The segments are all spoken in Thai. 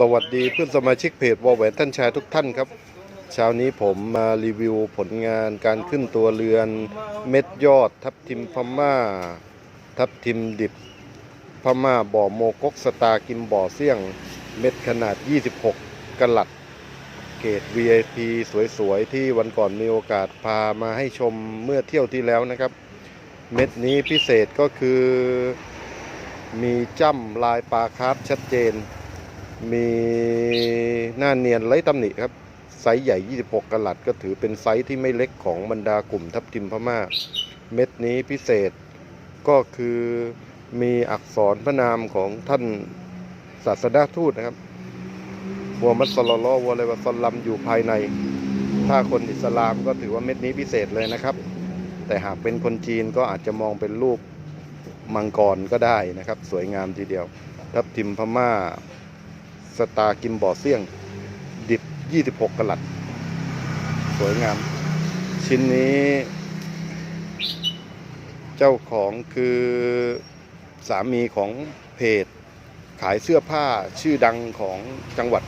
สวัสดีเพื่อนสมาชิกเพจวอลแหวนท่านชายทุกท่านครับ เช้านี้ผมมารีวิวผลงานการขึ้นตัวเรือนเม็ดยอด ทับทิมพม่า ทับทิมดิบพม่าบ่อโมกกสตาร์กิมบ่อเสี่ยง เม็ดขนาด 26กะลัด เกรด VIP สวยๆ ที่วันก่อนมีโอกาสพามาให้ชมเมื่อเที่ยวที่แล้วนะครับ เม็ดนี้พิเศษก็คือมีจ้ำลายปลาคาร์ฟชัดเจน มีหน้าเนียนไร้ตำหนิครับ ไซส์ใหญ่ 26กะลัด ก็ถือเป็นไซส์ที่ไม่เล็กของบรรดากลุ่มทับทิมพม่า เม็ดนี้พิเศษก็คือมีอักษรพระนามของท่านศาสดาทูตนะครับมัวมัดสลลอฮุอะลัยฮิวะซัลลัมอยู่ภายใน ถ้าคนอิสลามก็ถือว่าเม็ดนี้พิเศษเลยนะครับ แต่หากเป็นคนจีนก็อาจจะมองเป็นรูปมังกรก็ได้นะครับ สวยงามทีเดียว ทับทิมพม่า สตาร์กิมบ่อเสี่ยง ดิบ 26กะลัด สวยงาม ชิ้นนี้ เจ้าของคือสามีของเพจ ขายเสื้อผ้าชื่อดังของจังหวัด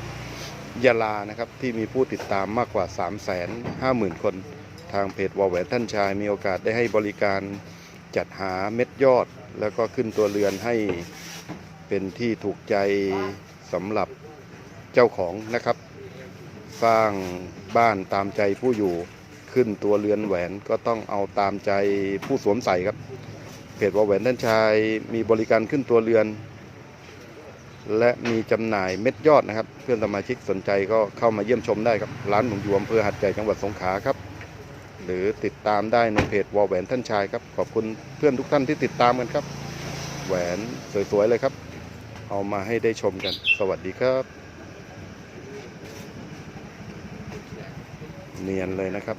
ยะลานะครับ ที่มีผู้ติดตามมากกว่า 3 5 0 0 0 0 คน ทางเพจวอลแหวนท่านชายมีโอกาสได้ให้บริการจัดหาเม็ดยอด แล้วก็ขึ้นตัวเรือนให้เป็นที่ถูกใจ สำหรับเจ้าของนะครับ สร้างบ้านตามใจผู้อยู่ขึ้นตัวเรือนแหวนก็ต้องเอาตามใจผู้สวมใส่ครับเพจวอลแหวนท่านชายมีบริการขึ้นตัวเรือน และมีจำหน่ายเม็ดยอดนะครับ เพื่อนสมาชิกสนใจก็เข้ามาเยี่ยมชมได้ครับ ร้านผมอยู่อำเภอหัดใหญ่จังหวัดสงขลาครับ หรือติดตามได้ในเพจวอลแหวนท่านชายครับขอบคุณเพื่อนทุกท่านที่ติดตามกันครับ แหวนสวยๆเลยครับ เอามาให้ได้ชมกัน สวัสดีครับ เนียนเลยนะครับ